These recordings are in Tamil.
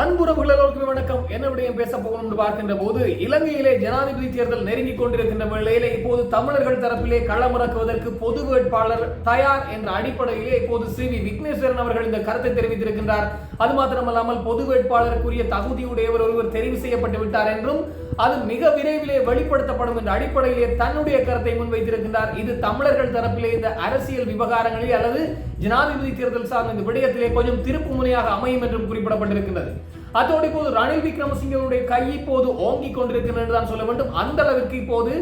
அன்புறவுகளுக்கு வணக்கம். என்ன விடயம் பேச போகணும் என்று பார்க்கின்ற போது இலங்கையிலே ஜனாதிபதி தேர்தல் நெருங்கிக் கொண்டிருக்கின்ற வேளையிலே இப்போது தமிழர்கள் தரப்பிலே களமிறக்குவதற்கு பொது வேட்பாளர் தயார் என்ற அடிப்படையிலே இப்போது சி வி விக்னேஸ்வரன் அவர்கள் இந்த கருத்தை தெரிவித்திருக்கின்றார். அது மாத்திரமல்லாமல் பொது வேட்பாளருக்குரிய தகுதியுடையவர் ஒருவர் தெரிவு செய்யப்பட்டு விட்டார் என்றும் அது மிக விரைவிலே வெளிப்படுத்தப்படும் என்ற அடிப்படையிலே தன்னுடைய கருத்தை முன்வைத்திருக்கின்றார். இது தமிழர்கள் தரப்பிலே இந்த அரசியல் விவகாரங்களில் அல்லது ஜனாதிபதி தேர்தல் சார்ந்த இந்த விடயத்திலே கொஞ்சம் திருப்பு முனையாக அமையும் என்றும் குறிப்பிடப்பட்டிருக்கின்றது. அதோடு இப்போது ரணில் விக்ரமசிங்கனுடைய கை இப்போது ஓங்கிக் கொண்டிருக்கிறது என்று தான் சொல்ல வேண்டும். அந்த அளவிற்கு இப்போது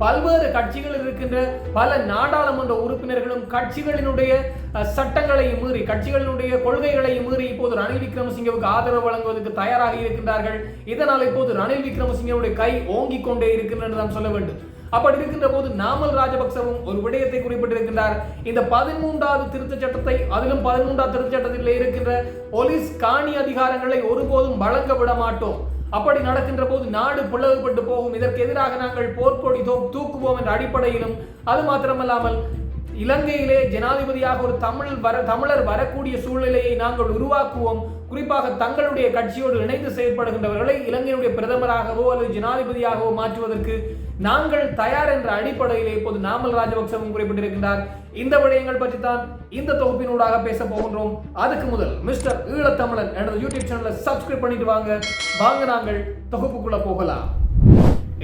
பல்வேறு கட்சிகள் இருக்கின்ற பல நாடாளுமன்ற உறுப்பினர்களும் கட்சிகளினுடைய சட்டங்களை சட்டங்களையும் மீறி கட்சிகளினுடைய கொள்கைகளையும் மீறி இப்போது ரணில் விக்ரமசிங்கவுக்கு ஆதரவு வழங்குவதற்கு தயாராக இருக்கின்றார்கள். இதனால் இப்போது ரணில் விக்ரமசிங்கவுடைய கை ஓங்கிக் கொண்டே இருக்கின்றது நாம் தான் சொல்ல வேண்டும். அப்படி இருக்கின்ற போது நாமல் ராஜபக்சவும் ஒரு விடயத்தை குறிப்பிட்டிருக்கின்றார். இந்த பதிமூன்றாவது திருத்தச் சட்டத்தை அதிலும் பதிமூன்றாவது திருத்தச் சட்டத்தில் இருக்கின்ற போலீஸ் காணி அதிகாரங்களை ஒருபோதும் வழங்க விட மாட்டோம். அப்படி நடக்கின்ற போது நாடு பிளவுபட்டு போகும். இதற்கு எதிராக நாங்கள் போர்க்கொடி தூக்குவோம் என்ற அடிப்படையிலும் அது மாத்திரமல்லாமல் இலங்கையிலே ஜனாதிபதியாக ஒரு தமிழ் வர தமிழர் வரக்கூடிய சூழ்நிலையை நாங்கள் உருவாக்குவோம். குறிப்பாக தங்களுடைய கட்சியோடு இணைந்து செயல்படுகின்றவர்களை இலங்கையுடைய பிரதமராகவோ அல்லது ஜனாதிபதியாகவோ மாற்றுவதற்கு நாங்கள் தயார் என்ற அடிப்படையிலே இப்போது நாமல் ராஜபக்சவும் குறிப்பிட்டிருக்கின்றார். இந்த விடயங்கள் பற்றி தான் இந்த தொகுப்பினூடாக பேச போகின்றோம். அதுக்கு முதல் மிஸ்டர் ஈழத்தமிழன் எனது யூடியூப் சேனலை சப்ஸ்கிரைப் பண்ணிட்டு வாங்க. வாங்க நாங்கள் தொகுப்புக்குள்ள போகலாம்.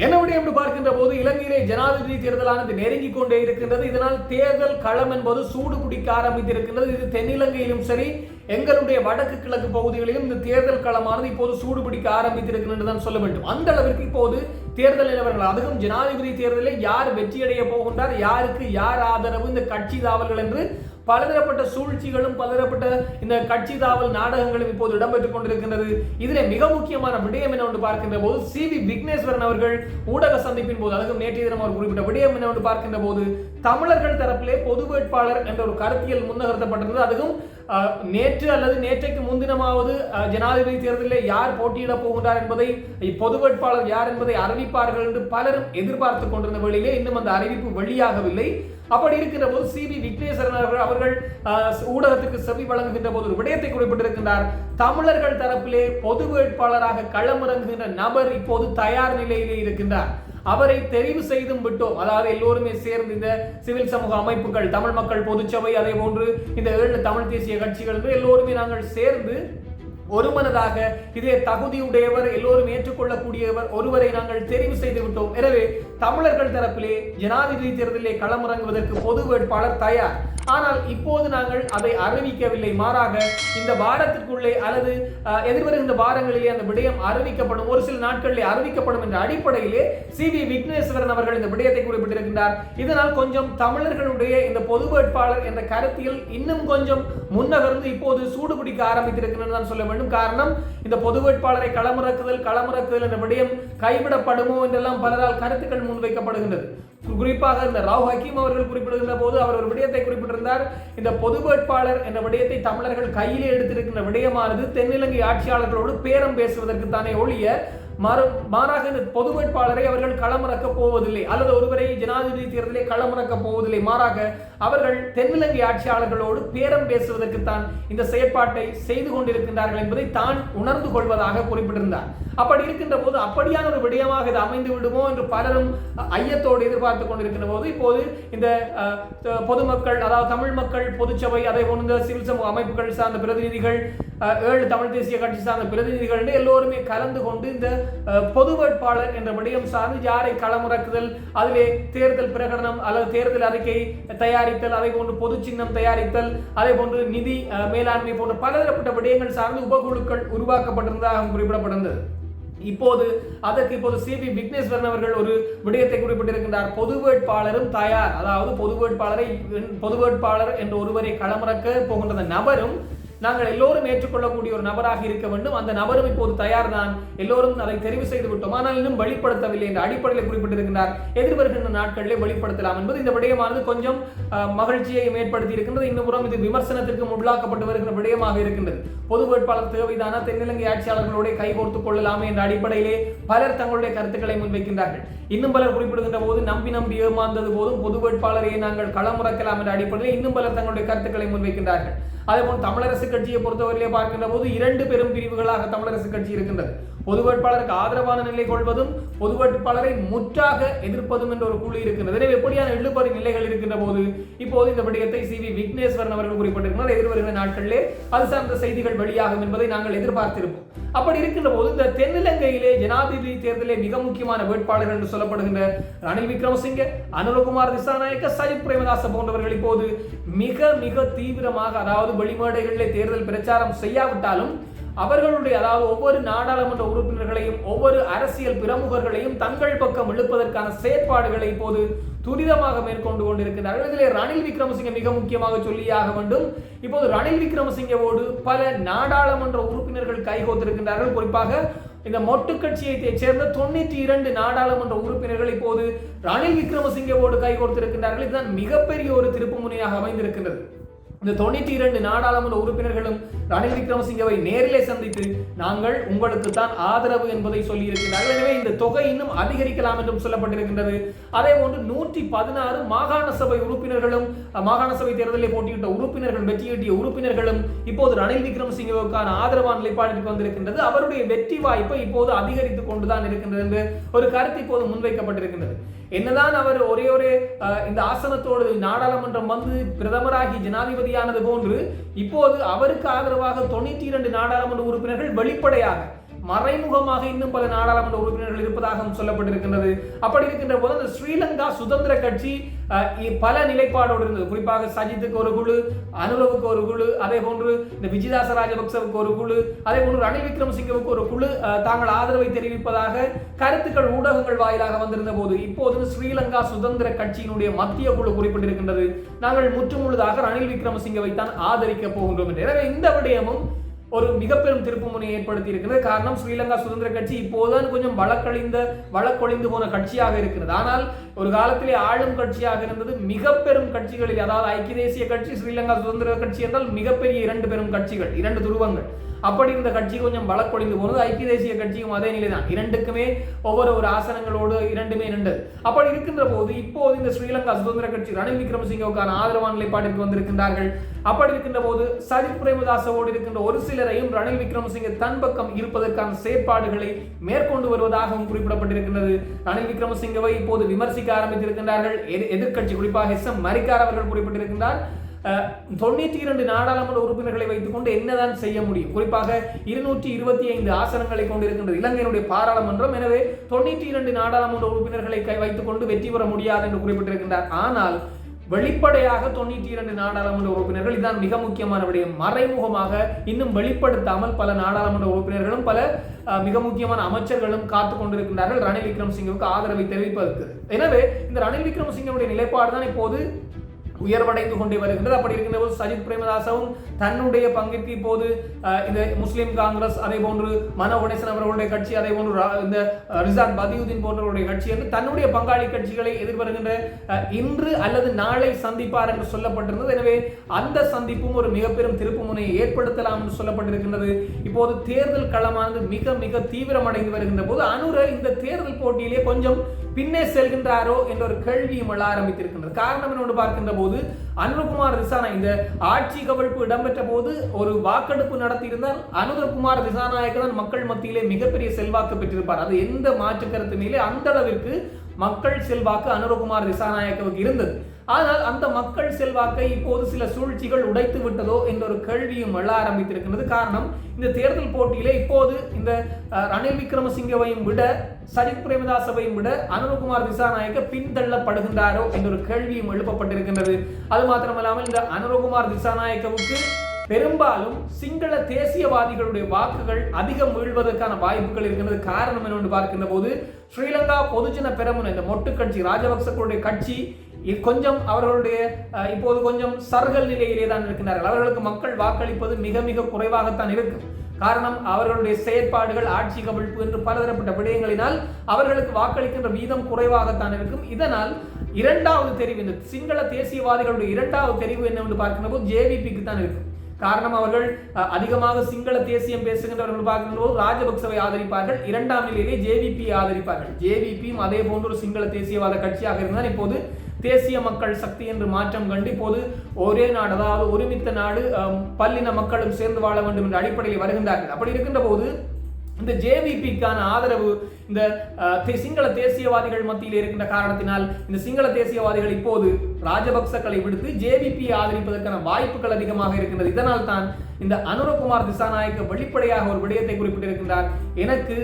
என்ன என்று பார்க்கின்ற போது இலங்கையிலே ஜனாதிபதி தேர்தலானது நெருங்கி கொண்டே இருக்கின்றது. இதனால் தேர்தல் களம் என்பது சூடு பிடிக்க ஆரம்பித்திருக்கின்றது. இது தென்னிலங்கையிலும் சரி எங்களுடைய வடக்கு கிழக்கு பகுதிகளிலும் இந்த தேர்தல் களமானது இப்போது சூடு பிடிக்க ஆரம்பித்திருக்கிறது தான் சொல்ல வேண்டும். அந்த அளவிற்கு இப்போது தேர்தல் நிலவரங்கள் அதுவும் ஜனாதிபதி தேர்தலில் யார் வெற்றியடைய போகின்றார் யாருக்கு யார் ஆதரவு இந்த கட்சி தாவல்கள் என்று பலதரப்பட்ட சூழ்ச்சிகளும் பலதரப்பட்ட இந்த கட்சி தாவல் நாடகங்களும் இப்போது இடம்பெற்றுக் கொண்டிருக்கின்றது. இதிலே மிக முக்கியமான விடயம் என்னவென்று பார்க்கின்ற போது சி வி விக்னேஸ்வரன் அவர்கள் ஊடக சந்திப்பின் போது அதுவும் நேற்றைய தினம் அவர் குறிப்பிட்ட விடயம் ஒன்று பார்க்கின்ற போது தமிழர்கள் தரப்பிலே பொது வேட்பாளர் என்ற ஒரு கருத்தியல் முன்னகர்த்தப்பட்டிருந்தது. அதுவும் நேற்று அல்லது நேற்றைக்கு முன்தினமாவது ஜனாதிபதி தேர்தலில் யார் போட்டியிட போகின்றார் என்பதை பொது வேட்பாளர் யார் என்பதை அறிவிப்பார்கள் என்று பலரும் எதிர்பார்த்து கொண்டிருந்த வேளையிலே இன்னும் அந்த அறிவிப்பு வெளியாகவில்லை. அப்படி இருக்கின்ற போது சி வி விக்னேஸ்வரன் அவர்கள் அவர்கள் ஊடகத்துக்கு செவி வழங்குகின்ற போது ஒரு விடயத்தை குறிப்பிட்டிருக்கின்றார். தமிழர்கள் தரப்பிலே பொது வேட்பாளராக களமிறங்குகின்ற நபர் இப்போது தயார் நிலையிலே இருக்கின்றார். அவரை தெரிவு செய்தும் விட்டோம். அதாவது எல்லோருமே சேர்ந்து இந்த சிவில் சமூக அமைப்புகள் தமிழ் மக்கள் பொதுச்சபை அதே போன்று இந்த ஏழு தமிழ் தேசிய கட்சிகள் என்று எல்லோருமே நாங்கள் சேர்ந்து ஒருமனதாக இதே தகுதியுடையவர் எல்லோரும் ஏற்றுக்கொள்ளக்கூடியவர் ஒருவரை நாங்கள் தெரிவு செய்து விட்டோம். எனவே தமிழர்கள் தரப்பிலே ஜனாதிபதி தேர்தலிலே களமிறங்குவதற்கு பொது வேட்பாளர் தயார். ஆனால் இப்போது நாங்கள் அதை அறிவிக்கவில்லை. மாறாக இந்த வாரத்திற்குள்ளே அல்லது எதிர்வருகின்ற வாரங்களிலே அந்த விடயம் அறிவிக்கப்படும். ஒரு சில நாட்களிலே அறிவிக்கப்படும் என்ற அடிப்படையிலே சி வி விக்னேஸ்வரன் அவர்கள் இந்த விடயத்தை குறிப்பிட்டிருக்கின்றார். இதனால் கொஞ்சம் தமிழர்களுடைய இந்த பொது வேட்பாளர் என்ற கருத்தியல் இன்னும் கொஞ்சம் முன்னகர்ந்து இப்போது சூடு பிடிக்க ஆரம்பித்திருக்கிறது தான் சொல்ல வேண்டும். காரணம் இந்த பொது வேட்பாளரை களமிறக்குதல் களமிறக்குதல் என்ற விடயம் கைவிடப்படுமோ என்றெல்லாம் பலரால் கருத்துக்கள் முன்வைக்கப்படுகின்றது. குறிப்பாக இந்த ராவ் ஹக்கீம் அவர்கள் குறிப்பிடுகின்ற போது அவர் ஒரு விடயத்தை குறிப்பிட்டிருந்தார். இந்த பொது வேட்பாளர் என்ற விடயத்தை தமிழர்கள் கையிலே எடுத்திருக்கின்ற விடயமானது தென்னிலங்கை ஆட்சியாளர்களோடு பேரம் பேசுவதற்கு தானே ஒழிய மறு மாறாக இந்த பொது வேட்பாளரை அவர்கள் களமிறக்க போவதில்லை. அல்லது ஒருவரை ஜனாதிபதி தேர்தலை களமிறக்க போவதில்லை. மாறாக அவர்கள் தென்னிலங்கை ஆட்சியாளர்களோடு பேரம் பேசுவதற்குத்தான் இந்த செயற்பாட்டை செய்து கொண்டிருக்கின்றார்கள் என்பதை தான் உணர்ந்து கொள்வதாக குறிப்பிட்டிருந்தார். அப்படி இருக்கின்ற போது அப்படியான ஒரு விடயமாக இது அமைந்து விடுமோ என்று பலரும் ஐயத்தோடு எதிர்பார்த்து கொண்டிருக்கிற போது இப்போது இந்த பொதுமக்கள் அதாவது தமிழ் மக்கள் பொதுச்சபை அதே போன்ற சிவில் சமூக அமைப்புகள் சார்ந்த பிரதிநிதிகள் ஏழு தமிழ் தேசிய கட்சி சார்ந்த பிரதிநிதிகள் எல்லோருமே கலந்து கொண்டு இந்த பொது வேட்பாளர் என்ற விடயம் சார்ந்து யாரை களமிறக்குதல் அதிலே தேர்தல் பிரகடனம் அல்லது தேர்தல் அறிக்கை தயாரித்தல் அதை போன்று பொது சின்னம் தயாரித்தல் அதே போன்று நிதி மேலாண்மை போன்ற பலதரப்பட்ட விடயங்கள் சார்ந்து உபகுழுக்கள் உருவாக்கப்பட்டிருந்ததாக குறிப்பிடப்பட்டிருந்தது. இப்போது அதற்கு இப்போது சி. விக்னேஸ்வரன் அவர்கள் ஒரு விடயத்தை குறிப்பிட்டிருக்கின்றார். பொது வேட்பாளரும் தயார். அதாவது பொது வேட்பாளரை பொது வேட்பாளர் என்ற ஒருவரை களமிறக்க போகின்ற நபரும் நாங்கள் எல்லோரும் ஏற்றுக்கொள்ளக்கூடிய ஒரு நபராக இருக்க வேண்டும். அந்த நபரும் இப்போது தயார் தான் எல்லோரும் அதை தெரிவு செய்து விட்டோம். ஆனால் இன்னும் வெளிப்படுத்தவில்லை என்ற அடிப்படையில் குறிப்பிட்டிருக்கின்றார். எதிர்வருகின்ற நாட்களிலே வெளிப்படுத்தலாம் என்பது இந்த விடயமானது கொஞ்சம் மகிழ்ச்சியையும் மகிழ்ச்சியை ஏற்படுத்தி இருக்கின்றது. இன்னும் இது விமர்சனத்திற்கும் உள்ளாக்கப்பட்டு வருகின்ற விடயமாக இருக்கின்றது. பொது வேட்பாளர் தேவைதானா? தென்னிலங்கை ஆட்சியாளர்களோட கைகோர்த்துக் கொள்ளலாமே என்ற அடிப்படையிலே பலர் தங்களுடைய கருத்துக்களை முன்வைக்கின்றார்கள். இன்னும் பலர் குறிப்பிடுகின்ற போது நம்பி நம்பி ஏமாந்தது போதும். பொது வேட்பாளரை நாங்கள் களமுறக்கலாம் என்ற அடிப்படையில் இன்னும் பலர் தங்களுடைய கருத்துக்களை முன்வைக்கின்றார்கள். அதேபோல் தமிழரசு கட்சியை பொறுத்தவரையிலே பார்க்கின்ற போது இரண்டு பெரும் பிரிவுகளாக தமிழரசு கட்சி இருக்கின்றது. பொது வேட்பாளருக்கு ஆதரவான நிலை கொள்வதும் பொது வேட்பாளரை முற்றாக எதிர்ப்பதும் என்ற ஒரு குழு இருக்கின்றது. எனவே எப்படியான இழுபறி நிலைகள் இருக்கின்ற போது இப்போது இந்த விடயத்தை சி. வி. விக்னேஸ்வரன் அவர்கள் குறிப்பிட்டிருக்கிறார். எதிர்வருகிற நாட்களிலே அது சார்ந்த செய்திகள் வெளியாகும் என்பதை நாங்கள் எதிர்பார்த்திருப்போம். அப்படி இருக்கின்ற போது இந்த தென்னிலங்கையிலே ஜனாதிபதி தேர்தலே மிக முக்கியமான வேட்பாளர்கள் என்று சொல்லப்படுகின்ற ரணில் விக்ரமசிங்க அனுரகுமார் திசாநாயக்க சஜித் பிரேமதாச போன்றவர்கள் இப்போது மிக மிக தீவிரமாக அதாவது வெளிமேடைகளிலே தேர்தல் பிரச்சாரம் செய்யாவிட்டாலும் அவர்களுடைய அதாவது ஒவ்வொரு நாடாளுமன்ற உறுப்பினர்களையும் ஒவ்வொரு அரசியல் பிரமுகர்களையும் தங்கள் பக்கம் இழுப்பதற்கான செயற்பாடுகளை இப்போது துரிதமாக மேற்கொண்டு கொண்டிருக்கிறார்கள். இதிலே ரணில் விக்ரமசிங்க மிக முக்கியமாக சொல்லியாக வேண்டும். இப்போது ரணில் விக்ரமசிங்கவோடு பல நாடாளுமன்ற உறுப்பினர்கள் கைகோத்திருக்கின்றார்கள். குறிப்பாக இந்த மொட்டு கட்சியை சேர்ந்த தொண்ணூற்றி இரண்டு நாடாளுமன்ற உறுப்பினர்கள் இப்போது ரணில் விக்ரமசிங்கவோடு கைகோர்த்திருக்கின்றார்கள் இதுதான் மிகப்பெரிய ஒரு திருப்பு முனையாக அமைந்திருக்கின்றது. இந்த தொண்ணூற்றி இரண்டு நாடாளுமன்ற உறுப்பினர்களும் ரணில் விக்ரமசிங்கவை நேரிலே சந்தித்து நாங்கள் உங்களுக்கு தான் ஆதரவு என்பதை சொல்லியிருக்கிறார்கள் எனவே இந்த தொகை இன்னும் அதிகரிக்கலாம் என்றும் சொல்லப்பட்டிருக்கின்றது. அதே போன்று நூற்றி பதினாறு மாகாண சபை உறுப்பினர்களும் மாகாண சபை தேர்தலில் போட்டியிட்ட உறுப்பினர்கள் வெற்றியீட்டிய உறுப்பினர்களும் இப்போது ரணில் விக்ரமசிங்கவுக்கான ஆதரவான நிலைப்பாட்டிற்கு வந்திருக்கின்றது. அவருடைய வெற்றி வாய்ப்பை இப்போது அதிகரித்துக் கொண்டுதான் இருக்கின்றது என்று ஒரு கருத்து இப்போது முன்வைக்கப்பட்டிருக்கின்றது. என்னதான் அவர் ஒரே ஒரு இந்த ஆசனத்தோடு நாடாளுமன்றம் வந்து பிரதமராகி ஜனாதிபதியானது போன்று இப்போது அவருக்கு ஆதரவு ஆதரவாக தொண்ணூற்றி இரண்டு நாடாளுமன்ற உறுப்பினர்கள் வெளிப்படையாக மறைமுகமாக இன்னும் பல நாடாளுமன்ற உறுப்பினர்கள் இருப்பதாகவும் சொல்லப்பட்டிருக்கின்றது. அப்படி இருக்கின்ற போது அந்த ஸ்ரீலங்கா சுதந்திர கட்சி பல நிலைப்பாடோடு இருந்தது. குறிப்பாக சஜித்துக்கு ஒரு குழு அனுரவுக்கு ஒரு குழு அதே போன்று இந்த விஜயதாச ராஜபக்சவுக்கு ஒரு குழு அதே போன்று ரணில் விக்ரமசிங்கவுக்கு ஒரு குழு தாங்கள் ஆதரவை தெரிவிப்பதாக கருத்துக்கள் ஊடகங்கள் வாயிலாக வந்திருந்த போது இப்போது ஸ்ரீலங்கா சுதந்திர கட்சியினுடைய மத்திய குழு குறிப்பிட்டிருக்கின்றது. நாங்கள் முற்றுமுழுதாக ரணில் விக்ரமசிங்கவை தான் ஆதரிக்க போகின்றோம் என்று. எனவே இந்த விடயமும் ஒரு மிக பெரும் திருப்புமுனை ஏற்படுத்தி இருக்கிறது காரணம் ஸ்ரீலங்கா சுதந்திர கட்சி இப்போதுதான் கொஞ்சம் வழக்கழிந்த வழக்கொழிந்து போன கட்சியாக இருக்கிறது. ஆனால் ஒரு காலத்திலே ஆளும் கட்சியாக இருந்தது. மிக பெரும் கட்சிகளில் அதாவது ஐக்கிய தேசிய கட்சி ஸ்ரீலங்கா சுதந்திர கட்சி என்றால் மிகப்பெரிய இரண்டு பெரும் கட்சிகள் இரண்டு துருவங்கள். அப்படி இருந்த கட்சி கொஞ்சம் பலக்கொடிந்து போனது. ஐக்கிய தேசிய கட்சியும் அதே நிலை தான் இரண்டுக்குமே ஒவ்வொரு ஒரு ஆசனங்களோடு இரண்டுமே நின்றது அப்படி இருக்கின்ற போது இப்போது இந்த ஸ்ரீலங்கா சுதந்திர கட்சி ரணில் விக்ரமசிங்கவுக்கான ஆதரவான நிலைப்பாட்டிற்கு வந்திருக்கின்றார்கள். அப்படி இருக்கின்ற போது சஜித் பிரேமதாசவோடு இருக்கின்ற ஒரு சிலரையும் ரணில் விக்ரமசிங்க தன் பக்கம் இருப்பதற்கான செயற்பாடுகளை மேற்கொண்டு வருவதாகவும் குறிப்பிடப்பட்டிருக்கின்றது. ரணில் விக்ரமசிங்கவை இப்போது விமர்சிக்க ஆரம்பித்திருக்கின்றார்கள். எதிர்கட்சி குறிப்பாக எஸ் எம் மரிக்கார் அவர்கள் குறிப்பிட்டிருக்கின்றார். தொண்ணூற்றி இரண்டு நாடாளுமன்ற உறுப்பினர்களை வைத்துக்கொண்டு என்னதான் செய்ய முடியும்? குறிப்பாக இருநூற்றி இருபத்தி ஐந்து ஆசனங்களை கொண்டிருக்கின்ற இலங்கையினுடைய பாராளுமன்றம். எனவே தொண்ணூற்றி இரண்டு நாடாளுமன்ற உறுப்பினர்களை கை வைத்துக்கொண்டு வெற்றி பெற முடியாது என்று குறிப்பிட்டிருக்கின்றார். ஆனால் வெளிப்படையாக தொண்ணூற்றி இரண்டு நாடாளுமன்ற உறுப்பினர்கள் இதுதான் மிக முக்கியமான விடயம் மறைமுகமாக இன்னும் வெளிப்படுத்தாமல் பல நாடாளுமன்ற உறுப்பினர்களும் பல மிக முக்கியமான அமைச்சர்களும் காத்து கொண்டிருக்கின்றார்கள். ரணில் விக்ரமசிங்கவுக்கு ஆதரவை தெரிவிப்பதற்கு. எனவே இந்த ரணில் விக்ரமசிங்கனுடைய நிலைப்பாடு தான் இப்போது உயர்வடைந்து கொண்டே வருகின்றது. அப்படி இருக்கின்ற போது சஜித் பிரேமதாசவும் தன்னுடைய பங்கிற்கு இப்போது இந்த முஸ்லீம் காங்கிரஸ் அதே போன்று மன உடேசன் அவர்களுடைய கட்சி அதே போன்று இந்த ரிசாத் பதியுதீன் போன்றவருடைய கட்சி என்று தன்னுடைய பங்காளி கட்சிகளை எதிர்வருகின்ற இன்று அல்லது நாளை சந்திப்பார் என்று சொல்லப்பட்டிருந்தது. எனவே அந்த சந்திப்பும் ஒரு மிக பெரும் திருப்பு முனையை ஏற்படுத்தலாம் என்று சொல்லப்பட்டிருக்கின்றது. இப்போது தேர்தல் களமானது மிக மிக தீவிரமடைந்து வருகின்ற போது அனுர இந்த தேர்தல் போட்டியிலே கொஞ்சம் பின்னே செல்கின்றாரோ என்ற ஒரு கேள்வியும் எழ ஆரம்பித்திருக்கின்றது. காரணம் என்னோடு பார்க்கின்ற போது அனுரகுமார் ரிசானா இந்த ஆட்சி கவிழ்ப்பு இடம்பெற்ற போது ஒரு வாக்கெடுப்பு நடத்தியிருந்தால் அனுரகுமார் திசாநாயக்க தான் மக்கள் மத்தியிலே மிகப்பெரிய செல்வாக்கு பெற்றிருப்பார். அது எந்த மாற்று கருத்துமையிலே அந்த அளவிற்கு மக்கள் செல்வாக்கு அனுரகுமார் திசாநாயக்கவுக்கு இருந்தது. ஆனால் அந்த மக்கள் செல்வாக்கை இப்போது சில சூழ்ச்சிகள் உடைத்து விட்டதோ என்ற ஒரு கேள்வியும் எழ ஆரம்பித்திருக்கிறது காரணம் இந்த தேர்தல் போட்டியிலே இப்போது இந்த ரணில் விக்ரமசிங்கவையும் விட சஜித் பிரேமதாசவையும் விட அனுரகுமார் திசாநாயக்க பின்தள்ளப்படுகின்றாரோ என்ற ஒரு கேள்வியும் எழுப்பப்பட்டிருக்கின்றது. அது மாத்திரமல்லாமல் இந்த அனுரகுமார் திசாநாயக்கவுக்கு பெரும்பாலும் சிங்கள தேசியவாதிகளுடைய வாக்குகள் அதிகம் வீழ்வதற்கான வாய்ப்புகள் இருக்கிறது காரணம் என்னென்று பார்க்கின்ற போது ஸ்ரீலங்கா பொதுஜன பெரமுன இந்த மொட்டு கட்சி ராஜபக்சர்களுடைய கட்சி இது கொஞ்சம் அவர்களுடைய இப்போது கொஞ்சம் சர்கள் நிலையிலே தான் இருக்கின்றார்கள். அவர்களுக்கு மக்கள் வாக்களிப்பது மிக மிக குறைவாகத்தான் இருக்கும். காரணம் அவர்களுடைய செயற்பாடுகள் ஆட்சி கவிழ்ப்பு என்று பலதரப்பட்ட விடயங்களினால் அவர்களுக்கு வாக்களிக்கின்ற வீதம் குறைவாகத்தான் இருக்கும். இதனால் இரண்டாவது தெரிவு இந்த சிங்கள தேசியவாதிகளுடைய இரண்டாவது தெரிவு என்னவென்று பார்க்கின்ற போது ஜேவிபிக்கு தான் இருக்கும். காரணம் அவர்கள் அதிகமாக சிங்கள தேசியம் பேசுகின்றவர்கள் பார்க்கின்ற போது ராஜபக்சவை ஆதரிப்பார்கள். இரண்டாம் நிலையிலே ஜேவிபி ஆதரிப்பார்கள். ஜேவிபியும் அதே போன்ற ஒரு சிங்கள தேசியவாத கட்சியாக இருந்தால் இப்போது தேசிய மக்கள் சக்தி என்று மாற்றம் கண்டு இப்போது ஒரே நாடு அதாவது ஒருமித்த நாடு பல்லின மக்களும் சேர்ந்து வாழ வேண்டும் என்ற அடிப்படையில் வருகின்றார்கள். அப்படி இருக்கின்ற போது இந்த ஜேவிபிக்கான ஆதரவு இந்த சிங்கள தேசியவாதிகள் மத்தியில் இருக்கின்ற காரணத்தினால் இந்த சிங்கள தேசியவாதிகள் இப்போது ராஜபக்சக்களை விடுத்து ஜேவிபி ஆதரிப்பதற்கான வாய்ப்புகள் அதிகமாக இருக்கின்றது. இதனால் தான் இந்த அனுரகுமார் திசாநாயக்க வெளிப்படையாக ஒரு விடயத்தை குறிப்பிட்டிருக்கின்றார். எனக்கு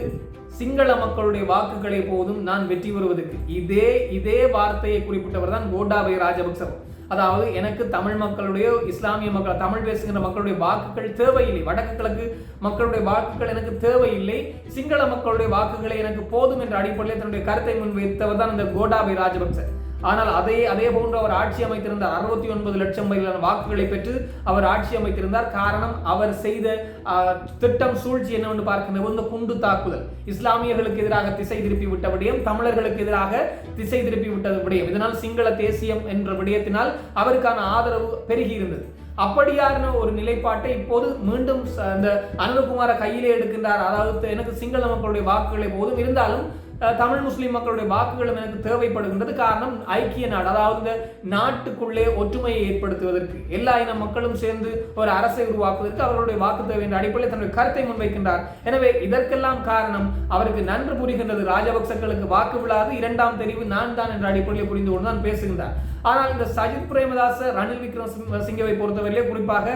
சிங்கள மக்களுடைய வாக்குகளை போதும் நான் வெற்றி பெறுவதற்கு. இதே இதே வார்த்தையை குறிப்பிட்டவர் தான் கோட்டாபய ராஜபக்ச அதாவது எனக்கு தமிழ் மக்களுடைய இஸ்லாமிய மக்கள் தமிழ் பேசுகின்ற மக்களுடைய வாக்குகள் தேவையில்லை. வடக்கு கிழக்கு மக்களுடைய வாக்குகள் எனக்கு தேவையில்லை. சிங்கள மக்களுடைய வாக்குகளை எனக்கு போதும் என்ற அடிப்படையில் தன்னுடைய கருத்தை முன்வைத்தவர் தான் இந்த கோடாபி ராஜபக்ச. ஆனால் அதே அதே போன்று அவர் ஆட்சி அமைத்திருந்தார். அறுபத்தி ஒன்பது லட்சம் வரையிலான வாக்குகளை பெற்று அவர் ஆட்சி அமைத்திருந்தார். காரணம் அவர் செய்த திட்டம் சூழ்ச்சி என்னவென்று பார்க்க போது குண்டு தாக்குதல். இஸ்லாமியர்களுக்கு எதிராக திசை திருப்பி விட்ட விடயம் தமிழர்களுக்கு எதிராக திசை திருப்பி விட்ட விடயம். இதனால் சிங்கள தேசியம் என்ற விடயத்தினால் அவருக்கான ஆதரவு பெருகி இருந்தது. அப்படியான ஒரு நிலைப்பாட்டை இப்போது மீண்டும் அந்த இந்த அனுகுமார கையிலே எடுக்கின்றார். அதாவது எனக்கு சிங்கள மக்களுடைய வாக்குகளை போதும். இருந்தாலும் தமிழ் முஸ்லிம் மக்களுடைய வாக்குகளும் எனக்கு தேவைப்படுகின்றது. காரணம் ஐக்கிய நாடு அதாவது நாட்டுக்குள்ளே ஒற்றுமையை ஏற்படுத்துவதற்கு எல்லா இன மக்களும் சேர்ந்து ஒரு அரசை உருவாக்குவதற்கு அவர்களுடைய வாக்கு தேவை என்ற அடிப்படையில் தன்னுடைய கருத்தை முன்வைக்கின்றார். எனவே இதற்கெல்லாம் காரணம் அவருக்கு நன்று புரிகின்றது. ராஜபக்சர்களுக்கு வாக்கு விழாது இரண்டாம் தெரிவு நான் தான் என்ற அடிப்படையில் புரிந்து கொண்டுதான் பேசுகின்றார். ஆனால் இந்த சஜித் பிரேமதாச ரணில் விக்ரமசிங்கவை பொறுத்தவரையிலே குறிப்பாக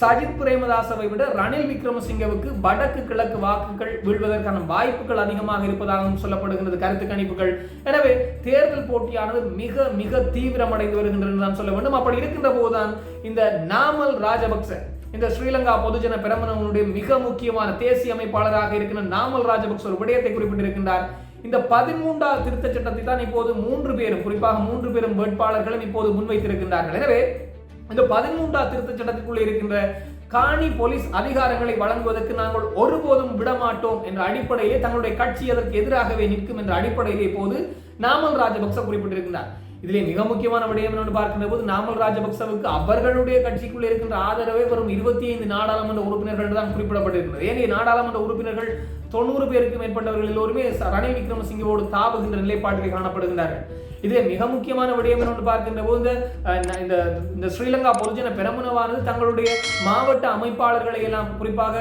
சஜித் பிரேமதாசவை விட ரணில் விக்ரமசிங்கவுக்கு வடக்கு கிழக்கு வாக்குகள் வீழ்வதற்கான வாய்ப்புகள் அதிகமாக இருப்பதாகவும் சொல்லப்படுகின்றது கருத்து கணிப்புகள். எனவே தேர்தல் போட்டியானது மிக மிக தீவிரமடைந்து வருகின்றது தான் சொல்ல வேண்டும். அப்படி இருக்கின்ற போதுதான் இந்த நாமல் ராஜபக்ச இந்த ஸ்ரீலங்கா பொதுஜன பெரமனவனுடைய மிக முக்கியமான தேசிய அமைப்பாளராக இருக்கின்ற நாமல் ராஜபக்ச ஒரு விடயத்தை குறிப்பிட்டிருக்கின்றார். இந்த பதிமூன்றாவது திருத்தச் சட்டத்தை தான் இப்போது மூன்று பேரும் குறிப்பாக மூன்று பேரும் வேட்பாளர்களும் இப்போது முன்வைத்திருக்கின்றார்கள். எனவே இந்த பதிமூன்றாவது திருத்தச் சட்டத்திற்குள்ளே இருக்கின்ற காணி போலீஸ் அதிகாரங்களை வழங்குவதற்கு நாங்கள் ஒருபோதும் விடமாட்டோம் என்ற அடிப்படையிலே தங்களுடைய கட்சி அதற்கு எதிராகவே நிற்கும் என்ற அடிப்படையிலே போது நாமல் ராஜபக்ச குறிப்பிட்டிருக்கிறார் இதிலே மிக முக்கியமான விடயம் என்று பார்க்கின்ற போது நாமல் ராஜபக்சவுக்கு அவர்களுடைய கட்சிக்குள்ளே இருக்கின்ற ஆதரவை வரும் இருபத்தி ஐந்து நாடாளுமன்ற உறுப்பினர்கள் தான் குறிப்பிடப்பட்டிருக்கிறது. ஏனைய நாடாளுமன்ற உறுப்பினர்கள் தொண்ணூறு பேருக்கு மேற்பட்டவர்கள் எல்லோருமே ரணில் விக்ரமசிங்கவோடு தாவுகின்ற நிலைப்பாட்டில் காணப்படுகின்றார்கள் இதே மிக முக்கியமான விடயம் என்று பார்க்கின்ற போது இந்த, இந்த இந்த ஸ்ரீலங்கா பொதுஜன பெரமுனவானது தங்களுடைய மாவட்ட அமைப்பாளர்களை எல்லாம் குறிப்பாக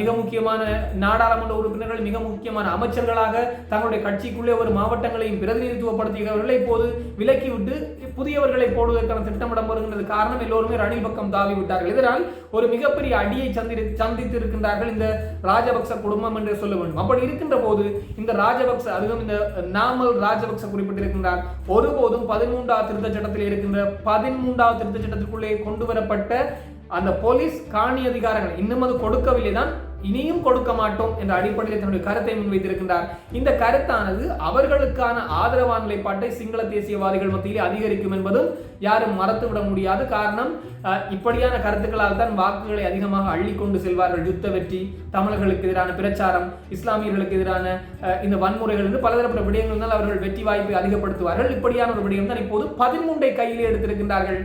மிக முக்கியமான நாடாளுமன்ற உறுப்பினர்கள் மிக முக்கியமான அமைச்சர்களாக தங்களுடைய கட்சிக்குள்ளே ஒரு மாவட்டங்களையும் பிரதிநிதித்துவப்படுத்தியவர்களை இப்போது விலக்கிவிட்டு புதியவர்களை போடுவதற்கான திட்டமிடம் வருகின்றது. காரணம் எல்லோருமே ரணில் பக்கம் தாவி விட்டார்கள். இதனால் ஒரு மிகப்பெரிய அடியை சந்தி சந்தித்து இருக்கின்றார்கள் இந்த ராஜபக்ச குடும்பம் என்று சொல்ல வேண்டும். அப்படி இருக்கின்ற போது இந்த ராஜபக்ச அதுவும் இந்த நாமல் ராஜபக்ச குறிப்பிட்டிருக்கின்றார். ஒருபோதும் பதிமூன்றாவது திருத்த சட்டத்தில் இருக்கின்ற பதிமூன்றாவது திருத்த சட்டத்திற்குள்ளே கொண்டு வரப்பட்ட அந்த போலீஸ் காணி அதிகாரங்கள் இன்னும் அது கொடுக்கவில்லை தான் இனியும் கொடுக்க மாட்டோம் என்ற அடிப்படையில் தன்னுடைய கருத்தை முன்வைத்திருக்கின்றார். இந்த கருத்தானது அவர்களுக்கான ஆதரவான நிலைப்பாட்டை சிங்கள தேசியவாதிகள் மத்தியிலே அதிகரிக்கும் என்பதும் யாரும் மறத்துவிட முடியாது. காரணம் இப்படியான கருத்துக்களால் தான் வாக்குகளை அதிகமாக அள்ளி கொண்டு செல்வார்கள். யுத்த வெற்றி தமிழர்களுக்கு எதிரான பிரச்சாரம் இஸ்லாமியர்களுக்கு எதிரான இந்த வன்முறைகள் என்று பலதரப்பட்ட விடயங்களினால் அவர்கள் வெற்றி வாய்ப்பை அதிகப்படுத்துவார்கள். இப்படியான ஒரு விடயம் தான் இப்போது பதிமூன்றை கையிலே எடுத்திருக்கின்றார்கள்.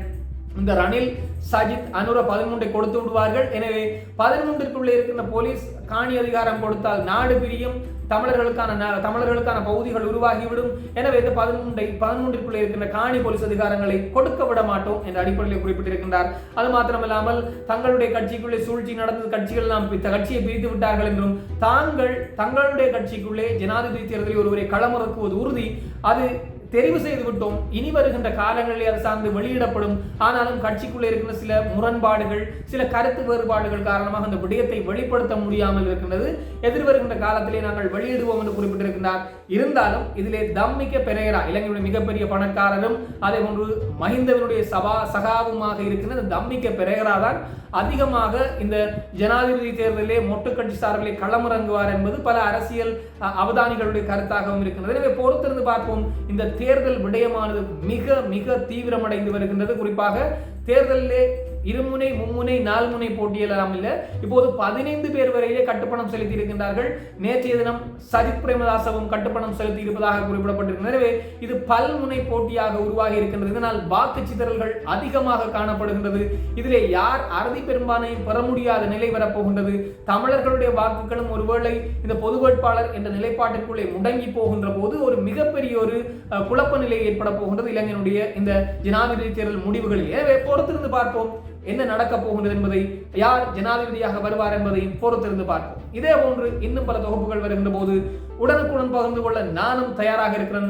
இந்த ரணில் சஜித் அனுர பதிமூன்றை கொடுத்து விடுவார்கள். எனவே பதிமூன்றிற்குள்ளே இருக்கின்ற போலீஸ் காணி அதிகாரம் கொடுத்தால் நாடு பிரியும். தமிழர்களுக்கான ந- தமிழர்களுக்கான பகுதிகள் உருவாகிவிடும். எனவே இந்த பதிமூன்றை பதிமூன்றிற்குள்ளே இருக்கின்ற காணி போலீஸ் அதிகாரங்களை கொடுக்க விட மாட்டோம் என்ற அடிப்படையில் குறிப்பிட்டிருக்கின்றார். அது மாத்திரமில்லாமல் தங்களுடைய கட்சிக்குள்ளே சூழ்ச்சி நடந்த கட்சிகள் நாம் கட்சியை பிரித்து விட்டார்கள் என்றும் தாங்கள் தங்களுடைய கட்சிக்குள்ளே ஜனாதிபதி தேர்தலில் ஒருவரை களமிறக்குவது உறுதி. அது தெரிவு செய்து விட்டோம். இனி வருகின்ற காலங்களில் அது சார்ந்து வெளியிடப்படும். ஆனாலும் கட்சிக்குள்ளே இருக்கிற சில முரண்பாடுகள் சில கருத்து வேறுபாடுகள் காரணமாக அந்த விடயத்தை வெளிப்படுத்த முடியாமல் இருக்கின்றது. எதிர்வருகின்ற காலத்திலே நாங்கள் வெளியிடுவோம் என்று குறிப்பிட்டிருக்கின்றார். இருந்தாலும் இதிலே தம்மிக்க பெரேரா இலங்கையுடைய மிகப்பெரிய பணக்காரரும் அதே போன்று மஹிந்தவனுடைய சபா சகாவுமாக இருக்கின்ற இந்த தம்மிக்க பெரேரா தான் அதிகமாக இந்த ஜனாதிபதி தேர்தலிலே மொட்டு கட்சி சார்பிலே களமிறங்குவார் என்பது பல அரசியல் அவதானிகளுடைய கருத்தாகவும் இருக்கின்றது. எனவே பொறுத்திருந்து பார்ப்போம். இந்த தேர்தல் விடயமானது மிக மிக தீவிரமடைந்து வருகின்றது. குறிப்பாக தேர்தலிலே இருமுனை மும்முனை நால்முனை போட்டியெல்லாம் இல்லை. இப்போது பதினைந்து பேர் வரையிலே கட்டுப்பணம் செலுத்தி இருக்கின்றார்கள் நேற்றைய தினம் சஜித் பிரேமதாசவும் கட்டுப்பணம் செலுத்தி இருப்பதாக குறிப்பிடப்பட்டிருக்கிறது. எனவே இது பல்முனை போட்டியாக உருவாகி இருக்கின்றது. இதனால் வாக்கு சிதறல்கள் அதிகமாக காணப்படுகின்றது. இதிலே யார் அறுதி பெரும்பான்மையை பெற முடியாத நிலை வரப்போகின்றது? தமிழர்களுடைய வாக்குகளும் ஒருவேளை இந்த பொது வேட்பாளர் என்ற நிலைப்பாட்டிற்குள்ளே முடங்கி போகின்ற போது ஒரு மிகப்பெரிய ஒரு குழப்ப நிலை ஏற்பட போகின்றது இளைஞனுடைய இந்த ஜனாதிபதி தேர்தல் முடிவுகளில். எனவே பொறுத்திருந்து பார்ப்போம். என்ன நடக்க போகின்றது என்பதை யார் ஜனாதிபதியாக வருவார் என்பதையும் பொறுத்திருந்து பார்ப்போம். இதே போன்று இன்னும் பல தொகுப்புகள் வருகின்ற போது உடனுக்குடன் பகிர்ந்து கொள்ள நானும் தயாராக இருக்கிறேன்.